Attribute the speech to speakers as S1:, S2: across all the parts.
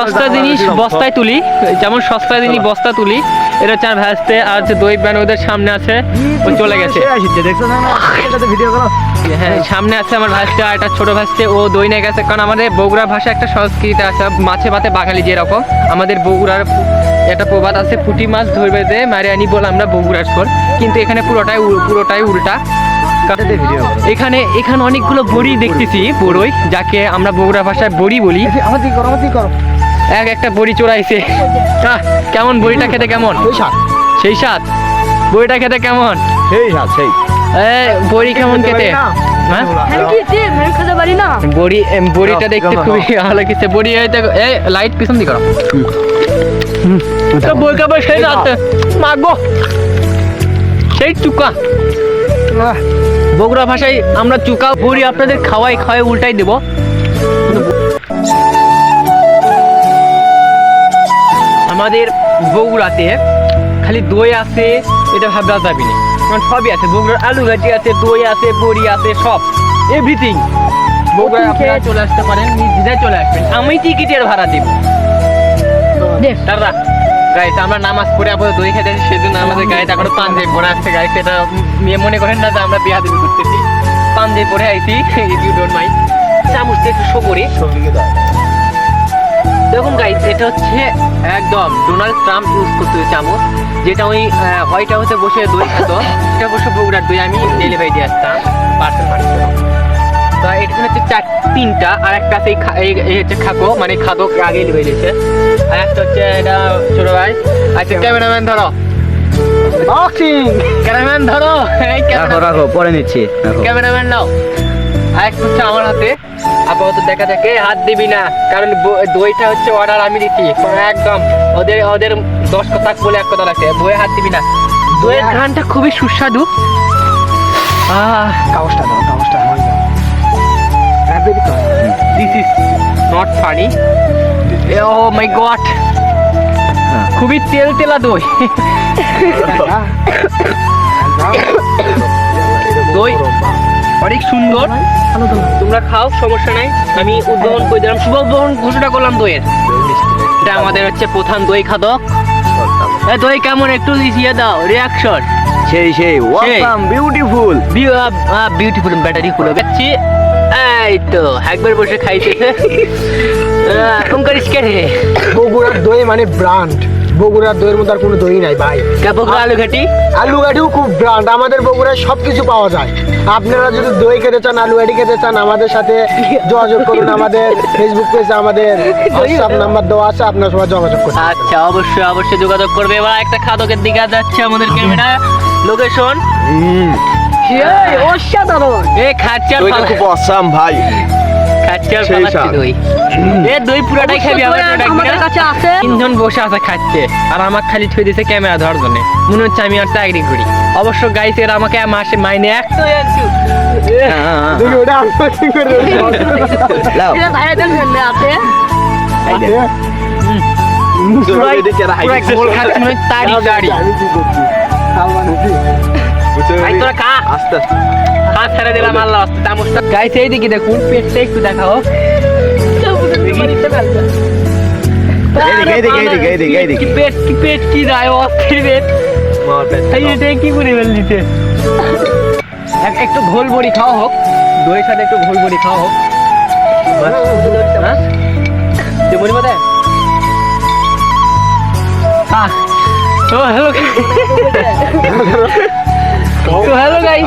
S1: সস্তা জিনিস বস্তায় তুলি। যেমন সস্তা জিনিস বস্তা তুলি। এটা চার ভাসতে আর হচ্ছে দই ব্যান ওদের সামনে আছে। ও চলে গেছে।
S2: ভিডিও করো।
S1: হ্যাঁ সামনে আছে আমার ভাসতে আর একটা ছোট ভাসতে ও দই নিয়ে গেছে। কারণ আমাদের বগুড়া ভাষা একটা সংস্কৃতি আছে। মাছে ভাতে বাঙালি যেরকম। আমাদের বগুড়ার একটা প্রবাদ আছে পুঁটি মাছ ধরবে দে মারে আনি বলে আমরা বগুড়ার স্বর কিন্তু এখানে পুরোটাই পুরোটাই উল্টা। এখানে এখানে অনেকগুলো বড়ি দেখতেছি বড়ই যাকে আমরা বগুড়া ভাষায় বড়ি বলি।
S2: করো করো।
S1: এক একটা বড়ি চড়াইছে আহ, কেমন বড়িটা খেতে কেমন?
S2: ওই সাত
S1: সেই স্বাদ? বড়িটা খেতে কেমন?
S2: সেই সাত সেই।
S1: এ, বড়ি কেমন খেতে হ্যাঁ?
S3: হ্যাঁ কি যে আমি খেতে পারি না।
S1: বড়ি বড়িটা দেখতে খুবই ভালো লাগছে। বড়ি এই দেখো লাইট পিছন দিকে করো তো বই সেই রাত। মাগো সেই চুকা। বগুড়া ভাষায় আমরা চুকা বড়ি আপনাদের খাওয়াই খাওয়াই উল্টাই দেবো। আমাদের বগুড়াতে খালি দই আছে এটা ভাবনা যাবি না। কারণ সবই আছে বগুড়ার আলু ভাজি আছে দই আছে বড়ি আছে সব। এভরিথিং বগুড়ায় আপনারা চলে আসতে পারেন নিজেরাই চলে আসবেন। আমি টিকিটের ভাড়া দিব। দাদা গাইস আমরা নামাজ পড়ে আপাতত দই খেতে আসি, সেজন্য আমাদের গাড়িতে এখনও পাঞ্জাবি পরে আসছে গাইস এটা নিয়ে মনে করেন না যে আমরা বিয়া দিবি করতেছি। পাঞ্জাবি পরে আইছি ইউ ডোন্ট মাইন্ড চামচটা একটু শো করি দেখুন গাইস এটা হচ্ছে একদম ডোনাল্ড ট্রাম্প ইউজ করতে হচ্ছে চামচ যেটা ওই হোয়াইট হাউসে বসে দই খেত। সেটা বসে বগুড়ার দই আমি ডেলিভারি দিয়ে আসতাম পার্সেল মানুষের তো এটা হচ্ছে চার তিনটা আর একটা আছে এই হচ্ছে খাকো মানে খাদক আগে দিয়েছে। আর একটা হচ্ছে এটা ছোট ভাই আচ্ছা ক্যামেরাম্যান ধরো।
S2: বক্সিং
S1: ক্যামেরাম্যান ধরো এই ক্যামেরা
S2: রাখো পরে নিচ্ছি
S1: ক্যামেরাম্যান নাও। একটা হচ্ছে আমার হাতে। আপাতত দেখা যাক এই হাত দিবি না কারণ দইটা হচ্ছে অর্ডার আমি দিচ্ছি একদম ওদের ওদের দশ কথা বলে এক কথা রাখে দইয়ে হাত দিবি না। দইয়ের ঘ্রাণটা খুবই সুস্বাদু। আহ
S2: কাগজটা দাও কাগজটা এক
S1: this is not funny oh my
S2: god.
S1: খুবই তেল তেলা দই। দই অনেক সুন্দর। তোমরা খাও সমস্যা নাই। আমি উদ্বোধন করে দিলাম। শুভ উদ্বোধন ঘোষণা করলাম দইয়ের। এটা আমাদের হচ্ছে প্রধান দই খাদক। দই কেমন? একটু দিয়ে দাও রিয়াকশন
S2: সেই সেই ওয়েলকাম বিউটিফুল
S1: বিউটিফুল ব্যাটারি খুলে যাচ্ছি এই তো একবার বসে খাইতেছে। উনকার স্কেটে
S4: বগুড়ার দই মানে ব্র্যান্ড বগুড়ার দইয়ের মধ্যে আর কোনো দই নাই ভাই।
S1: কাপড় আলু ঘাটি?
S4: আলু গাড়িও খুব ব্র্যান্ড আমাদের বগুড়ায় সব কিছু পাওয়া যায়। আপনারা যদি দই খেতে চান আলু গাড়ি খেতে চান আমাদের সাথে যোগাযোগ করুন আমাদের ফেসবুক পেজে আমাদের হোয়াটসঅ্যাপ নাম্বার দেওয়া আছে আপনারা সবাই যোগাযোগ করুন।
S1: আচ্ছা অবশ্যই অবশ্যই যোগাযোগ করবে। এবার একটা খাদকের দিকে যাচ্ছে আমাদের ক্যামেরা লোকেশন?
S3: এই অসাধারণ।
S1: এ খাচ্চার
S2: খুব অসাম ভাই।
S1: খাচ্চার
S2: সেই
S1: পালাচ্ছি দই। এ দই পুরাটাই খাবি
S3: অবশ্যই আমাদের কাছে আছে।
S1: তিনজন বসে আছে খাচ্ছে আর আমার খালি থুই দিছে ক্যামেরা ধরার জন্য। মনে হচ্ছে আমি আর চাকরি করি। অবশ্য গাইস এরা আমাকে মাসে মাইনে খাচ্ছি মনে তোরা খা।
S2: আস্তে আস্তে।
S1: খা ছেড়ে দিলাম আল্লাহ আস্তে চামচটা গাইস এই দিকে দেখুন পেটটা একটু দেখাও।
S2: এইদিকে এইদিকে এইদিকে এইদিকে। এইদিকে
S1: পেট কি পেট কি রায় অস্থির পেট। এই এটা কি করে ফেললিতে এক- একটু ঘোল বড়ি খাওয়া হোক। দইয়ের সাথে একটু ঘোল বড়ি খাওয়া হোক। হ্যাঁ? বড়ি হ্যালো তো হ্যালো গাইস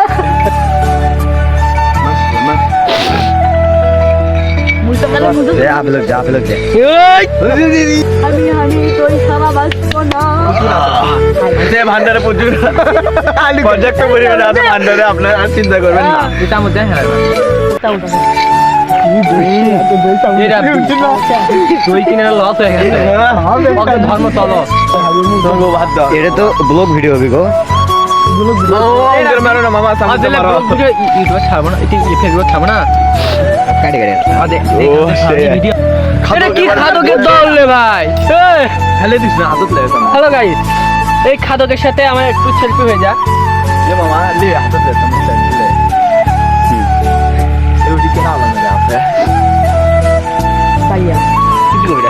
S2: आप लोग जा आप लोग जा
S3: আমি আমি তোই সারা বাঁচবো না
S2: সে ভান্ডারে প্রচুর পর্যাপ্ত পরিমাণে আছে ভান্ডারে আপনারা আর চিন্তা করবেন না
S1: এটা মধ্যে হ্যাঁ
S3: ওটা ওটা
S1: এই রাব্বি, দই কিনে লস হয়ে গেছে ওকে ধর্ম চলো
S2: এটা তো ব্লগ ভিডিও হবে গো
S1: আসলে ব্লগ ভিডিও ইউটিউবে ছাড়বো না এটি ফেসবুক ছাড়বো না
S2: কাটে কাটে
S1: আদে এটা কি খাদকের দল রে ভাই?
S2: ফেলে দিস না হাতত লেগে
S1: হ্যালো গাইস এই খাদকের সাথে আমার একটু সেলফি হয়ে যা
S2: এ মামা লে হাতত লে তোমার সেলফি লে এই ওদিকে না আপনি
S3: ভাইয়া।
S1: কি করবে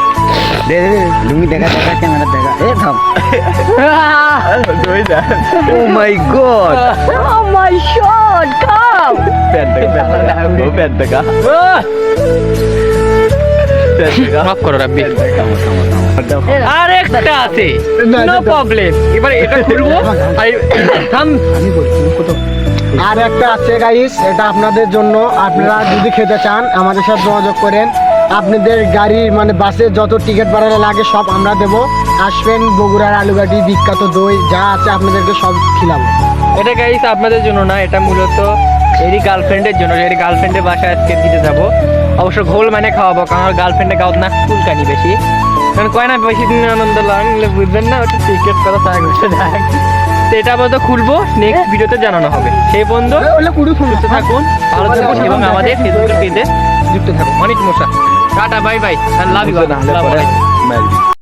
S2: দে দে লুঙ্গি দেখা দেখা ক্যামেরা দেখা। এ থাম। ও my god
S3: oh my shot come
S2: pan দেখা প্যান দেখা ও প্যান দেখা। প্যান দেখা।
S1: মাফ করো রাব্বি। আর একটা আছে।
S4: নো
S1: প্রবলেম এবার এটা খুলবো। আর থাম।
S4: আর একটা আছে গাইস এটা আপনাদের জন্য। আপনারা যদি খেতে চান আমাদের সাথে যোগাযোগ করেন। আপনাদের গাড়ির মানে বাসে যত টিকিট ভাড়া লাগে সব আমরা দেবো। আসবেন বগুড়ার আলুঘাটি বিখ্যাত দই যা আছে আপনাদেরকে সব খিলাবো।
S1: এটা গাইস আপনাদের জন্য না এটা মূলত এরই গার্লফ্রেন্ডের জন্য এর গার্লফ্রেন্ডের বাসায় আজকে দিতে যাব। অবশ্য ঘোল মানে খাওয়াবো কারণ আমার গার্লফ্রেন্ডের গাউত না চুলকানি বেশি। কারণ কয় না বেশি দিন আনন্দ লাগলে বুঝবেন না ওটা টিকিট করা তাই ঘুরতে তো এটা আপাতত খুলবো নেক্সট ভিডিওতে জানানো হবে। সেই বন্ধু সুস্থ থাকুন ভালো থাকুন এবং আমাদের ফেসবুকের পেজে যুক্ত থাকুন। অনেক মশা। Tata
S2: bye bye love you